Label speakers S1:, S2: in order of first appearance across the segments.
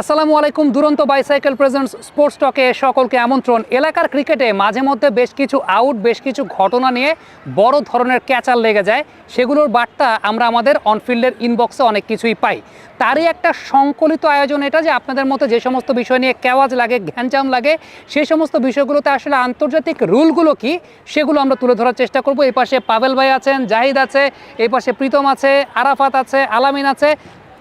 S1: আসসালামু আলাইকুম, দুরন্ত বাইসাইকেল প্রেজেন্টস স্পোর্টস টকে সকলকে আমন্ত্রণ। এলাকার ক্রিকেটে মাঝে মধ্যে বেশ কিছু আউট বেশ কিছু ঘটনা নিয়ে বড় ধরনের ক্যাচার লেগে যায়। সেগুলোর বার্তা আমরা আমাদের অনফিল্ডের ইনবক্সে অনেক কিছুই পাই। তারই একটা সংকলিত আয়োজন এটা যে আপনাদের মতো যে সমস্ত বিষয় নিয়ে কেওয়াজ লাগে ঘ্যানচাম লাগে সেই সমস্ত বিষয়গুলোতে আসলে আন্তর্জাতিক রুলগুলো কি, সেগুলো আমরা তুলে ধরার চেষ্টা করব। এই পাশে পাভেল ভাই আছেন, জাহিদ আছে, এই পাশে প্রীতম আছে, আরাফাত আছে, আলামিন আছে,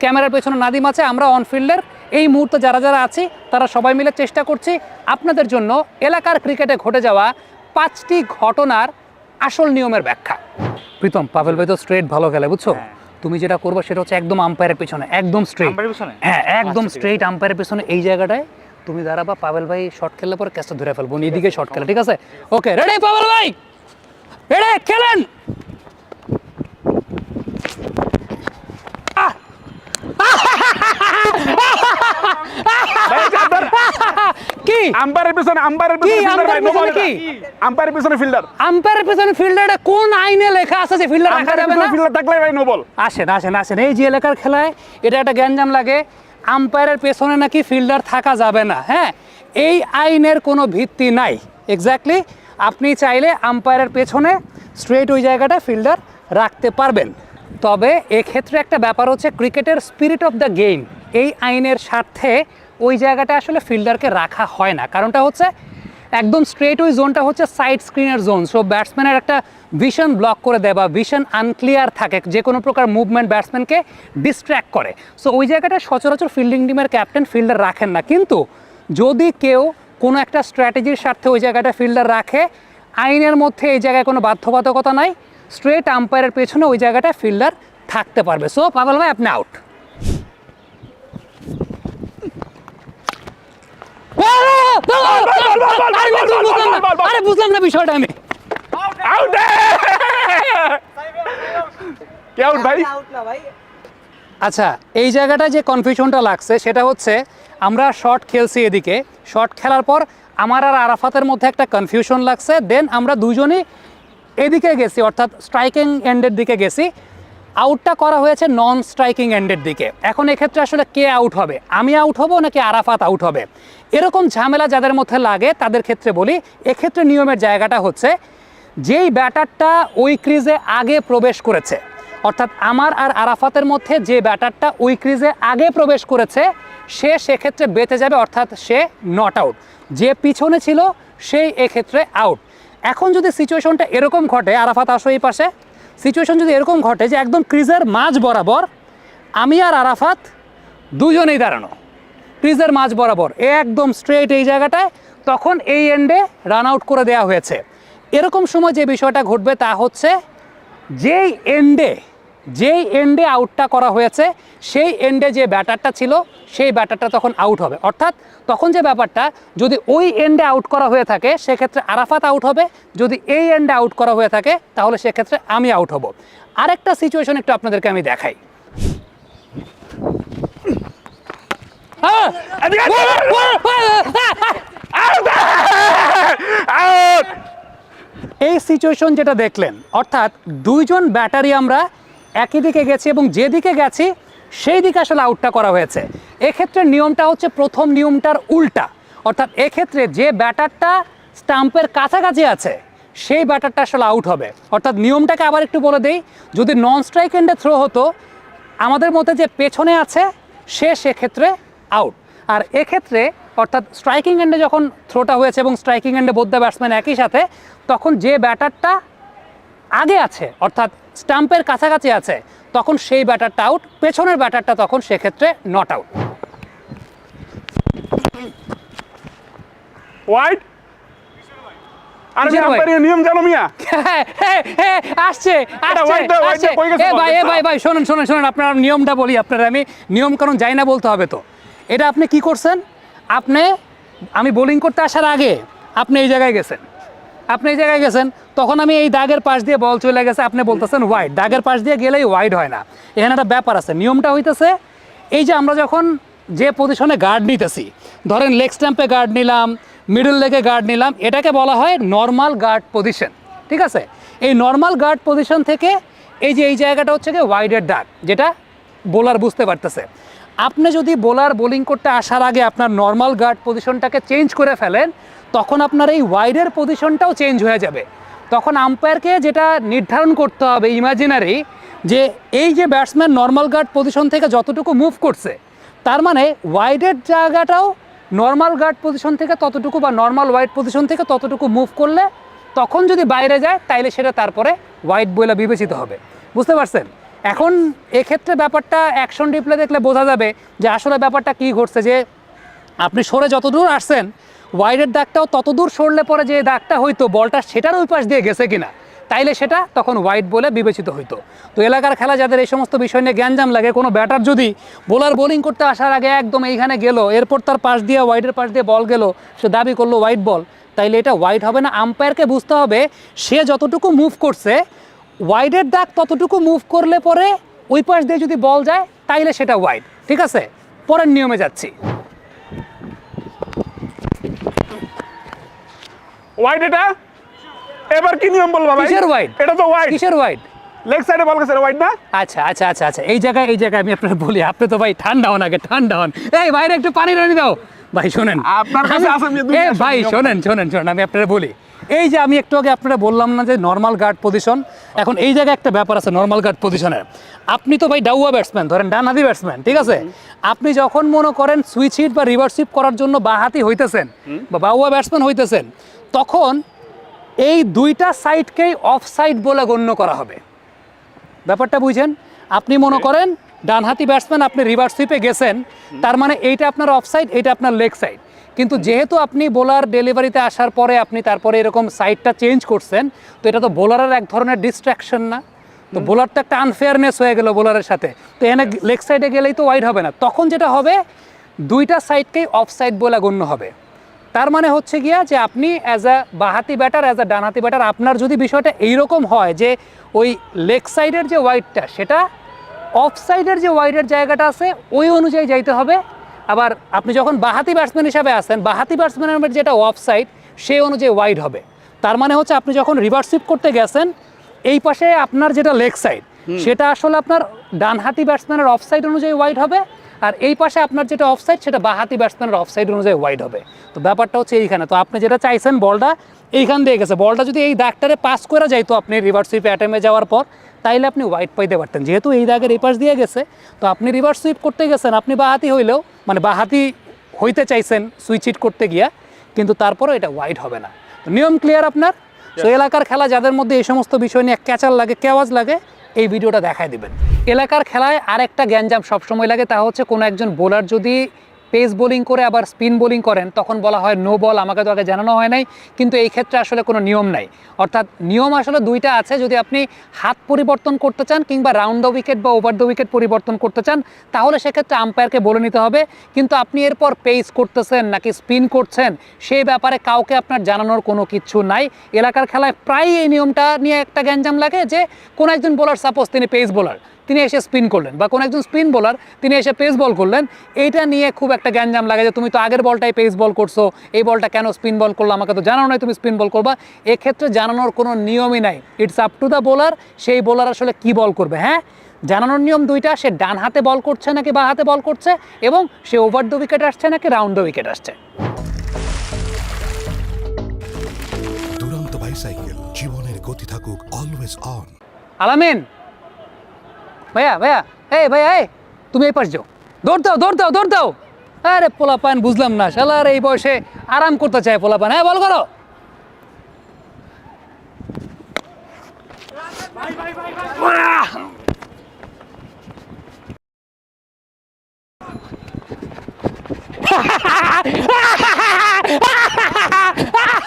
S1: ক্যামেরার পেছনে নাদিম আছে, আমরা অনফিল্ডের এই মুহূর্তে যারা যারা আছে তারা সবাই মিলে চেষ্টা করছি আপনাদের জন্য এলাকার ক্রিকেটে ঘটে যাওয়া পাঁচটি ঘটনার আসল নিয়মের ব্যাখ্যা। প্রীতম পাভেল ভাই তো স্ট্রেট ভালো খেলে বুঝছ? তুমি যেটা করবে সেটা হচ্ছে একদম আম্পায়ারের পিছনে একদম স্ট্রেট হ্যাঁ একদম
S2: আচ্ছা,
S1: স্ট্রেট আম্পায়ারের পিছনে এই জায়গাটায় তুমি দাঁড়াবা পাভেল ভাই শর্ট খেললে পরে ক্যাচটা ধরে ফেলব এদিকে শর্ট খেলে ঠিক আছে? ওকে রেডি পাভেল ভাই? রেডি খেলেন! কি
S2: আম্পায়ারের পিছনে আম্পায়ারের পিছনে
S1: আম্পায়ারের পিছনে কি?
S2: আম্পায়ারের পিছনে ফিল্ডার
S1: আম্পায়ারের পেছনে ফিল্ডারে কোন আইনে লেখা আছে যে ফিল্ডার রাখা যাবে না
S2: ফিল্ডার থাকলে ভাই নো বল
S1: আসেন আসেন আসেন। এই যে এলাকার খেলায় এটা একটা গ্যাঞ্জাম লাগে। আম্পায়ারের পেছনে নাকি ফিল্ডার থাকা যাবে না হ্যাঁ? এই আইনের কোনো ভিত্তি নাই। এক্স্যাক্টলি আপনি চাইলে আম্পায়ারের পেছনে স্ট্রেট ওই জায়গাটা ফিল্ডার রাখতে পারবেন। তবে এক্ষেত্রে একটা ব্যাপার হচ্ছে ক্রিকেটের স্পিরিট অফ দ্য গেম এই আইনের স্বার্থে ওই জায়গাটা আসলে ফিল্ডারকে রাখা হয় না। কারণটা হচ্ছে একদম স্ট্রেট ওই জোনটা হচ্ছে সাইড স্ক্রিনের জোন সো ব্যাটসম্যানের একটা ভিশন ব্লক করে দেয় বা ভিশন আনক্লিয়ার থাকে, যে কোনো প্রকার মুভমেন্ট ব্যাটসম্যানকে ডিস্ট্র্যাক্ট করে। সো ওই জায়গাটা সচরাচর ফিল্ডিং টিমের ক্যাপ্টেন ফিল্ডার রাখেন না। কিন্তু যদি কেউ কোনো একটা স্ট্র্যাটেজির স্বার্থে ওই জায়গাটা ফিল্ডার রাখে, আইনের মধ্যে এই জায়গায় কোনো বাধ্যবাধকতা নাই। স্ট্রেট আম্পায়ারের পেছনে ওই জায়গাটা ফিল্ডার থাকতে পারবে। সো পাগল ভাই আপনি আউট আরে বুঝলাম না বিষয়টা আমি।
S2: আউট কে আউট ভাই?
S1: আচ্ছা এই জায়গাটা যে কনফিউশনটা লাগছে সেটা হচ্ছে আমরা শর্ট খেলছি এদিকে। শর্ট খেলার পর আমার আর আরাফাতের মধ্যে একটা কনফিউশন লাগছে। দেন আমরা দুজনই এদিকে গেছি, অর্থাৎ স্ট্রাইকিং এন্ডের দিকে গেছি। আউটটা করা হয়েছে নন স্ট্রাইকিং এন্ডের দিকে। এখন এক্ষেত্রে আসলে কে আউট হবে? আমি আউট হব নাকি আরাফাত আউট হবে? এরকম ঝামেলা যাদের মধ্যে লাগে, তাদের ক্ষেত্রে বলি, এক্ষেত্রে নিয়মের জায়গাটা হচ্ছে, যেই ব্যাটারটা ওই ক্রিজে আগে প্রবেশ করেছে, অর্থাৎ আমার আর আরাফাতের মধ্যে যে ব্যাটারটা ওই ক্রিজে আগে প্রবেশ করেছে, সে সেক্ষেত্রে বেঁচে যাবে, অর্থাৎ সে নট আউট যে পিছনে ছিল, সেই এক্ষেত্রে আউট এখন যদি সিচুয়েশনটা এরকম ঘটে, আরাফাত আসো এই পাশে সিচুয়েশন যদি এরকম ঘটে যে একদম ক্রিজের মাঝ বরাবর, আমি আর আরাফাত দুজনেই দাঁড়ানো। ক্রিজের মাঝ বরাবর, একদম স্ট্রেট এই জায়গাটায়, তখন এই এন্ডে রান আউট করে দেওয়া হয়েছে। এরকম সময় যে বিষয়টা ঘটবে তা হচ্ছে, যেই এন্ডে যেই এন্ডে আউটটা করা হয়েছে সেই এন্ডে যে ব্যাটারটা ছিল সেই ব্যাটারটা তখন আউট হবে। অর্থাৎ তখন যে ব্যাপারটা যদি ওই এন্ডে আউট করা হয়ে থাকে সেক্ষেত্রে আরাফাত আউট হবে। যদি এই এন্ডে আউট করা হয়ে থাকে তাহলে সেক্ষেত্রে আমি আউট হব। আরেকটা সিচুয়েশন একটু আপনাদেরকে আমি দেখাই। হ্যাঁ, এই সিচুয়েশন যেটা দেখলেন অর্থাৎ দুইজন ব্যাটারি আমরা একই দিকে গেছি এবং যেদিকে গেছি, সেই দিকে আসলে আউটটা করা হয়েছে। এক্ষেত্রে নিয়মটা হচ্ছে প্রথম নিয়মটার উল্টা। অর্থাৎ এক্ষেত্রে যে ব্যাটারটা স্টাম্পের কাছাকাছি আছে, সেই ব্যাটারটা আসলে আউট হবে। অর্থাৎ নিয়মটাকে আবার একটু বলে দেই, যদি নন স্ট্রাইক এন্ডে থ্রো হতো, আমাদের মধ্যে যে পেছনে আছে, সে সেক্ষেত্রে আউট আর এক্ষেত্রে অর্থাৎ স্ট্রাইকিং এন্ডে যখন থ্রোটা হয়েছে এবং স্ট্রাইকিং এন্ডে বোদ্ধা ব্যাটসম্যান একই সাথে, তখন যে ব্যাটারটা আগে আছে, অর্থাৎ স্টাম্পের কাছাকাছি আছে তখন সেই ব্যাটারটা আউট পেছনের ব্যাটারটা তখন সেক্ষেত্রে নট আউট?
S2: আম্পায়ারের নিয়ম জানো মিয়া?
S1: আসছে ভাই এ ভাই ভাই শোনেন শোনেন শোনেন আপনার নিয়মটা বলি আপনার আমি। নিয়ম কারণ যাই না বলতে হবে তো। এটা আপনি কি করছেন? আপনি আমি বোলিং করতে আসার আগে আপনি এই জায়গায় গেছেন। আপনি এই জায়গায় গেছেন, তখন আমি এই দাগের পাশ দিয়ে বল চলে গেছে, আপনি বলতেছেন হোয়াইট দাগের পাশ দিয়ে গেলেই হোয়াইট হয় না। এখানে একটা ব্যাপার আছে, নিয়মটা হইতেছে, এই যে আমরা যখন যে পজিশনে গার্ড নিতেছি, ধরেন লেগ স্ট্যাম্পে গার্ড নিলাম মিডল লেগে গার্ড নিলাম, এটাকে বলা হয় নর্মাল গার্ড পজিশন ঠিক আছে? এই নর্মাল গার্ড পজিশন থেকে এই যে এই জায়গাটা হচ্ছে কি ওয়াইডের দাগ, যেটা বোলার বুঝতে পারতেছে। আপনি যদি বোলার বোলিং করতে আসার আগে আপনার নর্মাল গার্ড পজিশনটাকে চেঞ্জ করে ফেলেন তখন আপনার এই ওয়াইডের পজিশনটাও চেঞ্জ হয়ে যাবে। তখন আম্পায়ারকে যেটা নির্ধারণ করতে হবে ইমাজিনারি যে এই যে ব্যাটসম্যান নর্মাল গার্ড পজিশন থেকে যতটুকু মুভ করছে, তার মানে ওয়াইডের জায়গাটাও নর্মাল গার্ড পজিশন থেকে ততটুকু বা নর্মাল ওয়াইড পজিশন থেকে ততটুকু মুভ করলে, তখন যদি বাইরে যায়, তাইলে সেটা তারপরে ওয়াইড বলে বিবেচিত হবে। বুঝতে পারছেন? এখন এক্ষেত্রে ব্যাপারটা অ্যাকশন ডিপ্লে দেখলে বোঝা যাবে যে আসলে ব্যাপারটা কী ঘটছে, যে আপনি সরে যত দূর আসছেন ওয়াইডের দাগটাও ততদূর সরলে পরে যে দাগটা হইতো, বলটা সেটার ওই পাশ দিয়ে গেছে কিনা, তাইলে সেটা তখন হোয়াইট বলে বিবেচিত হইতো। তো এলাকার খেলা যাদের এই সমস্ত বিষয় নিয়ে জ্ঞানজাম লাগে, কোনো ব্যাটার যদি বোলার বোলিং করতে আসার আগে একদম এইখানে গেল, এরপর তার পাশ দিয়ে, ওয়াইডের পাশ দিয়ে বল গেল, সে দাবি করল হোয়াইট বল, তাইলে এটা হোয়াইট হবে না। আম্পায়ারকে বুঝতে হবে, সে যতটুকু মুভ করছে, ওয়াইডের দাগ ততটুকু মুভ করলে পরে ওই পাশ দিয়ে যদি বল যায়, তাইলে সেটা ওয়াইড, ঠিক আছে? পরের নিয়মে যাচ্ছি।
S2: ওয়াইড এটা? এবার কি নিয়ম বলব ভাই?
S1: কিসের wide?
S2: এটা তো ওয়াইড
S1: কিসের ওয়াইড
S2: লেগ সাইডে বল গেছে ওয়াইড না?
S1: আচ্ছা আচ্ছা আচ্ছা আচ্ছা। এই জায়গায় এই জায়গায় আমি আপনার বলি আপনি তো ভাই ঠান্ডা হন আগে ঠান্ডা হন। এই বাইরে একটু পানি রানি দাও। ভাই শোনেন।
S2: আপনার কাছে দুই
S1: এ ভাই শোনেন শোনেন শোনেন আমি আপনারা বলি। এই যে আমি একটু আগে আপনারা বললাম না যে নর্মাল গার্ড পজিশন এখন এই জায়গায় একটা ব্যাপার আছে নর্মাল গার্ড পজিশনের আপনি তো ভাই ডাউয়া ব্যাটসম্যান ধরেন ডানহাতি ব্যাটসম্যান ঠিক আছে? আপনি যখন মনে করেন সুইচ হিট বা রিভার্স হিট করার জন্য বাহাতি হইতেছেন বা বাউয়া ব্যাটসম্যান হইতেছেন তখন এই দুইটা সাইডকেই অফ সাইড বলে গণ্য করা হবে। ব্যাপারটা বুঝেন? আপনি মনে করেন ডানহাতি ব্যাটসম্যান আপনি রিভার্স সুইপে গেছেন তার মানে এইটা আপনার অফ সাইড এইটা আপনার লেগ সাইড কিন্তু যেহেতু আপনি বোলার ডেলিভারিতে আসার পরে আপনি তারপরে এরকম সাইডটা চেঞ্জ করছেন তো এটা তো বোলারের এক ধরনের ডিস্ট্রাকশন না। তো বোলার তো একটা আনফেয়ারনেস হয়ে গেল বোলারের সাথে। তো এখানে লেগ সাইডে গেলেই তো ওয়াইড হবে না। তখন যেটা হবে দুইটা সাইডকেই অফ সাইড বলে গণ্য হবে। তার মানে হচ্ছে গিয়া যে আপনি অ্যাজ আ বাহাতি ব্যাটার অ্যাজ আ ডানহাতি ব্যাটার আপনার যদি বিষয়টা এইরকম হয় যে ওই লেগ সাইডের যে ওয়াইডটা সেটা অফ সাইডের যে ওয়াইডের জায়গাটা আছে ওই অনুযায়ী যাইতে হবে। আবার আপনি যখন বাহাতি ব্যাটসম্যান হিসাবে আসেন বাহাতি ব্যাটসম্যানের যেটা অফ সাইড সেই অনুযায়ী ওয়াইড হবে। তার মানে হচ্ছে আপনি যখন রিভার্সিপ করতে গেছেন এই পাশে আপনার যেটা লেগ সাইড সেটা আসলে আপনার ডানহাতি ব্যাটসম্যানের অফ সাইড অনুযায়ী ওয়াইড হবে। আর এই পাশে আপনার যেটা অফ সাইড সেটা বাহাতি ব্যাটসম্যানের অফ সাইড অনুযায়ী ওয়াইড হবে। তো ব্যাপারটা হচ্ছে এইখানে। তো আপনি যেটা চাইছেন বলটা এইখান দিয়ে গেছে। বলটা যদি এই দাগটারে পাস করে যাইতো আপনি রিভার্স সুইপ অ্যাটেমে যাওয়ার পর তাইলে আপনি ওয়াইড পাইতে পারতেন। যেহেতু এই দাগের এই পাশ দিয়ে গেছে তো আপনি রিভার্স সুইপ করতে গেছেন। আপনি বাহাতি হইলেও মানে বাহাতি হইতে চাইছেন সুইচ হিট করতে গিয়া কিন্তু তারপরেও এটা ওয়াইড হবে না। তো নিয়ম ক্লিয়ার আপনার? তো এলাকার খেলা যাদের মধ্যে এই সমস্ত বিষয় নিয়ে ক্যাচার লাগে কেওয়াজ লাগে এই ভিডিওটা দেখায় দিবেন। এলাকার খেলায় আরেকটা গ্যাঞ্জাম সবসময় লাগে, তা হচ্ছে কোনো একজন বোলার যদি পেস বোলিং করে আবার স্পিন বোলিং করেন, তখন বলা হয় নো বল আমাকে তো আগে জানানো হয় নাই। কিন্তু এই ক্ষেত্রে আসলে কোনো নিয়ম নাই। অর্থাৎ নিয়ম আসলে দুইটা আছে, যদি আপনি হাত পরিবর্তন করতে চান কিংবা রাউন্ড দ্য উইকেট বা ওভার দ্য উইকেট পরিবর্তন করতে চান, তাহলে সেক্ষেত্রে আম্পায়ারকে বলে নিতে হবে। কিন্তু আপনি এরপর পেস করতেছেন নাকি স্পিন করছেন সেই ব্যাপারে কাউকে আপনার জানানোর কোনো কিচ্ছু নাই। এলাকার খেলায় প্রায় এই নিয়মটা নিয়ে একটা গ্যাঞ্জাম লাগে যে, কোনো একজন বোলার সাপোজ তিনি পেস বোলার তিনি এসে স্পিন করলেন বা কোনো একজন স্পিন বোলার তিনি এসে পেস বল করলেন এইটা নিয়ে খুব একটা গ্যাঞ্জাম লাগে যে তুমি তো আগের বলটাই পেস বল করছ এই বলটা কেন স্পিন বল করল আমাকে তো জানানো নাই তুমি স্পিন বল করবা। এক্ষেত্রে জানানোর কোনো নিয়মই নাই। It's up to the bowler সেই বোলার আসলে কি বল করবে হ্যাঁ? জানানোর নিয়ম দুইটা সে ডান হাতে বল করছে নাকি বা হাতে বল করছে এবং সে ওভার দ্য উইকেট আসছে নাকি রাউন্ড দ্য উইকেট আসছে।
S3: দুরন্ত বাইসাইকেল জীবনের গতি থাকুক অলওয়েজ অন
S1: আলামিন ভাইয়া ভাইয়া এই ভাইয়া এই তুমি এই পাশ যাও। দৌড় দাও দৌড় দাও পোলা পান বুঝলাম না শালার এই বয়সে আরাম করতে চায় পোলা পান হ্যাঁ বল করো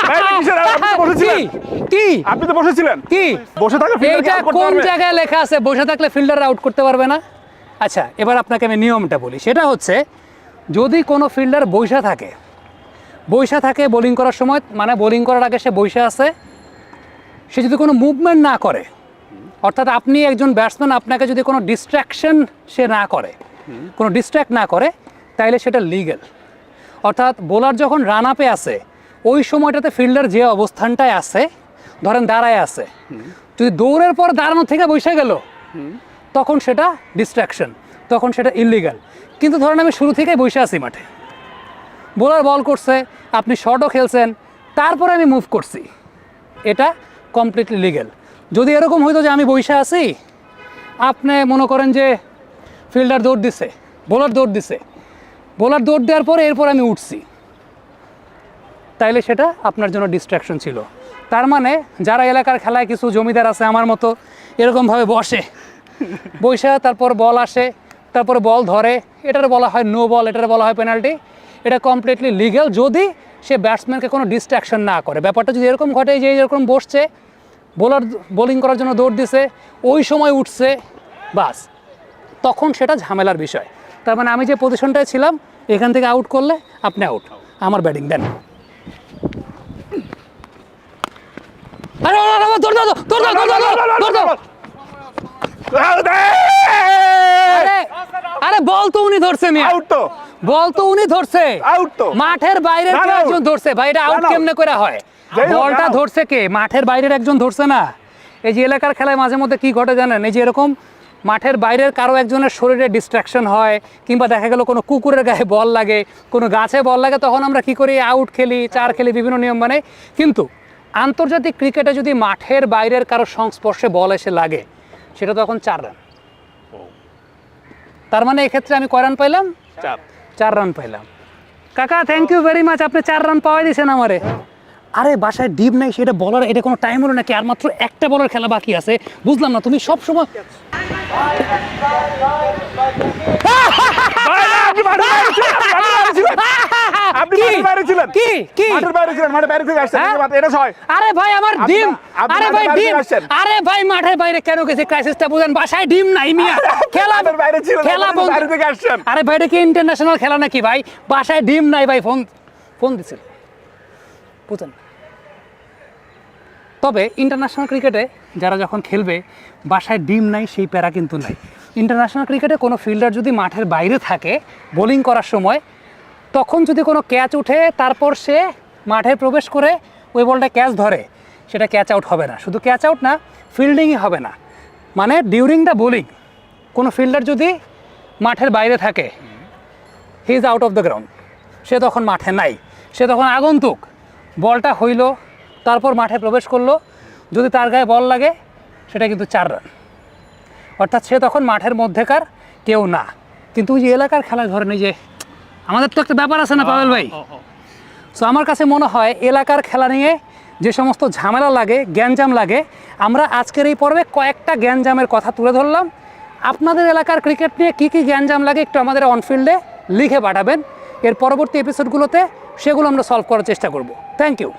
S2: ভাই, এটা কিসের? আপনি তো বসেছিলেন
S1: কি? কি?
S2: আপনি তো বসেছিলেন।
S1: কি?
S2: বসে থাকলে
S1: এইটা কোন জায়গায় লেখা আছে? বসে থাকলে ফিল্ডার আউট করতে পারবে না? আচ্ছা এবার আপনাকে আমি নিয়মটা বলি। সেটা হচ্ছে যদি কোনো ফিল্ডার বৈশা থাকে বৈশা থাকে বোলিং করার সময় মানে বোলিং করার আগে সে বৈশা আছে সে যদি কোনো মুভমেন্ট না করে অর্থাৎ আপনি একজন ব্যাটসম্যান আপনাকে যদি কোনো ডিস্ট্র্যাকশন সে না করে কোনো ডিস্ট্র্যাক্ট না করে তাইলে সেটা লিগেল অর্থাৎ বোলার যখন রান আপে আসে ওই সময়টাতে ফিল্ডার যে অবস্থানটায় আছে, ধরেন দাঁড়ায় আছে, যদি দৌড়ের পর দাঁড়ানো থেকে বসে গেল, তখন সেটা ডিস্ট্র্যাকশন তখন সেটা ইলিগাল কিন্তু ধরেন আমি শুরু থেকেই বসে আছি মাঠে। বোলার বল করছে, আপনি শর্টও খেলছেন, তারপরে আমি মুভ করছি। এটা কমপ্লিটলি লিগেল যদি এরকম হইতো যে আমি বসে আছি, আপনি মনে করেন যে ফিল্ডার দৌড় দিছে বোলার দৌড় দিছে। বোলার দৌড় দেওয়ার পরে এরপর আমি উঠছি। তাইলে সেটা আপনার জন্য ডিস্ট্র্যাকশন ছিল। তার মানে যারা এলাকার খেলায় কিছু জমিদার আছে আমার মতো, এরকমভাবে বসে। বৈশা তারপর বল আসে, তারপর বল ধরে, এটার বলা হয় নো বল এটার বলা হয় পেনাল্টি এটা কমপ্লিটলি লিগ্যাল যদি সে ব্যাটসম্যানকে কোনো ডিস্ট্র্যাকশন না করে। ব্যাপারটা যদি এরকম ঘটে যে এরকম বসছে বোলার বোলিং করার জন্য দৌড় দিছে, ওই সময় উঠছে, বাস। তখন সেটা ঝামেলার বিষয়। তার মানে আমি যে পজিশনটায় ছিলাম, এখান থেকে আউট করলে আপনি আউট আমার ব্যাটিং দেন। আরে আরে, আরে, দৌড় দাও দৌড় দাও দৌড় দাও দৌড় দাও আরে আরে বল তো উনি ধরছে মিয়া।
S2: আউট তো।
S1: বল তো উনি ধরছে।
S2: Out তো।
S1: মাঠের বাইরের একজন ধরছে। ভাই এটা আউট কেমনে করে হয়? বলটা ধরছে কে? মাঠের বাইরের একজন ধরছে না? এই যে এলাকার খেলায় মাঝে মধ্যে কি ঘটে জানেন? এই যে এরকম মাঠের বাইরের কারও একজনের শরীরে ডিস্ট্রাকশন হয় কিংবা দেখা গেল কোনো কুকুরের গায়ে বল লাগে কোনো গাছে বল লাগে তখন আমরা কি করি? আউট খেলি চার খেলি বিভিন্ন নিয়ম মানে। কিন্তু আন্তর্জাতিক ক্রিকেটে যদি মাঠের বাইরের কারও সংস্পর্শে বল এসে লাগে সেটা তখন চার রান। তার মানে এক্ষেত্রে আমি কয় রান পাইলাম? চার। রান পাইলাম। কাকা থ্যাংক ইউ ভেরি মাচ আপনি চার রান পাওয়াই দিয়েছেন আমারে। আরে বাসায় ডিপ নাই সেটা বলার এটা কোনো টাইম হলো নাকি? আর মাত্র একটা বলার খেলা বাকি আছে। বুঝলাম না তুমি সব সময়
S2: আপনি মাঠের বাইরে ছিলেন,
S1: কি? কি?
S2: মাঠের বাইরে ছিলেন মাঠের বাইরে থেকে আসছেন।
S1: হ্যাঁ?
S2: এটা ছয়।
S1: আরে ভাই আমার ডিম। আরে ভাই ডিম। আরে ভাই মাঠের বাইরে কেন গেছে? ক্রাইসিসটা বুঝেন বাসায় ডিম নাই মিয়া। খেলা
S2: মাঠের বাইরে ছিলেন,
S1: খেলা বন্ধ
S2: বাইরে থেকে আসছেন।
S1: আরে ভাই এটা কি ইন্টারন্যাশনাল খেলা নাকি ভাই? বাসায় ডিম নাই ভাই ফোন ফোন দিছিল। বুঝেন। তবে ইন্টারন্যাশনাল ক্রিকেটে যারা যখন খেলবে বাসায় ডিম নাই সেই প্যারা কিন্তু নাই। ইন্টারন্যাশনাল ক্রিকেটে কোনো ফিল্ডার যদি মাঠের বাইরে থাকে বোলিং করার সময় তখন যদি কোনো ক্যাচ উঠে, তারপর সে মাঠে প্রবেশ করে ওই বলটা ক্যাচ ধরে, সেটা ক্যাচ আউট হবে না। শুধু ক্যাচ আউট না ফিল্ডিংই হবে না। মানে ডিউরিং দ্য বোলিং কোনো ফিল্ডার যদি মাঠের বাইরে থাকে he is out of the ground সে তখন মাঠে নাই। সে তখন আগন্তুক, বলটা হইল, তারপর মাঠে প্রবেশ করল। যদি তার গায়ে বল লাগে, সেটা কিন্তু চার রান অর্থাৎ সে তখন মাঠের মধ্যেকার কেউ না। কিন্তু ওই যে এলাকার খেলা ধরেন যে আমাদের তো একটা ব্যাপার আছে না পাবেল ভাই? সো আমার কাছে মনে হয় এলাকার খেলা নিয়ে যে সমস্ত ঝামেলা লাগে গ্যাঞ্জাম লাগে আমরা আজকের এই পর্বে কয়েকটা গ্যাঞ্জামের কথা তুলে ধরলাম। আপনাদের এলাকার ক্রিকেট নিয়ে কী কী গ্যাঞ্জাম লাগে একটু আমাদের অনফিল্ডে লিখে পাঠাবেন। এর পরবর্তী এপিসোডগুলোতে সেগুলো আমরা সলভ করার চেষ্টা করব। Thank you